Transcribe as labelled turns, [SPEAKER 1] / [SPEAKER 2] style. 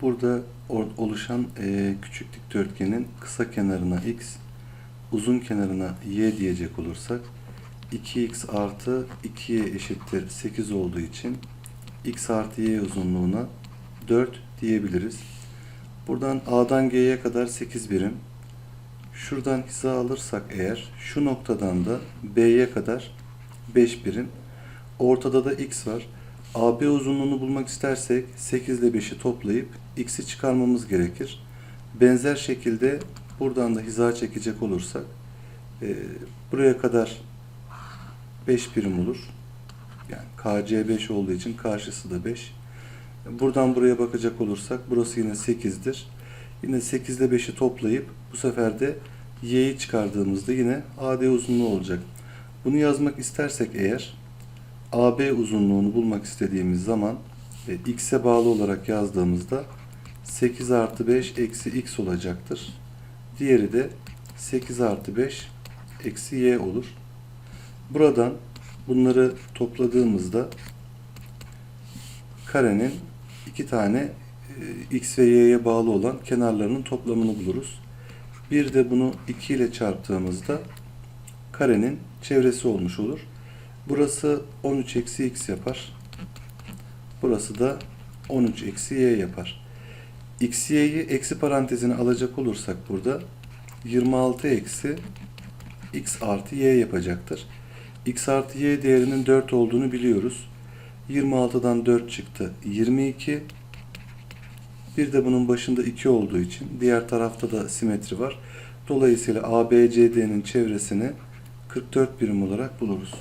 [SPEAKER 1] Burada oluşan e, küçük dikdörtgenin kısa kenarına x, uzun kenarına y diyecek olursak 2x artı 2y eşittir 8 olduğu için x artı y uzunluğuna 4 diyebiliriz. Buradan A'dan G'ye kadar 8 birim. Şuradan hiza alırsak eğer şu noktadan da B'ye kadar 5 birim. Ortada da x var. AB uzunluğunu bulmak istersek 8 ile 5'i toplayıp x'i çıkarmamız gerekir. Benzer şekilde buradan da hiza çekecek olursak e, buraya kadar 5 birim olur. Yani KC 5 olduğu için karşısı da 5. Buradan buraya bakacak olursak burası yine 8'dir. Yine 8 ile 5'i toplayıp bu sefer de y'yi çıkardığımızda yine AD uzunluğu olacak. Bunu yazmak istersek eğer AB uzunluğunu bulmak istediğimiz zaman e, x'e bağlı olarak yazdığımızda 8 artı 5 eksi x olacaktır. Diğeri de 8 artı 5 eksi y olur. Buradan bunları topladığımızda karenin iki tane e, x ve y'ye bağlı olan kenarlarının toplamını buluruz. Bir de bunu 2 ile çarptığımızda karenin çevresi olmuş olur. Burası 13 eksi x yapar. Burası da 13 eksi y yapar. x, y'yi eksi parantezine alacak olursak burada 26 eksi x artı y yapacaktır. x artı y değerinin 4 olduğunu biliyoruz. 26'dan 4 çıktı. 22. Bir de bunun başında 2 olduğu için diğer tarafta da simetri var. Dolayısıyla ABCD'nin çevresini 44 birim olarak buluruz.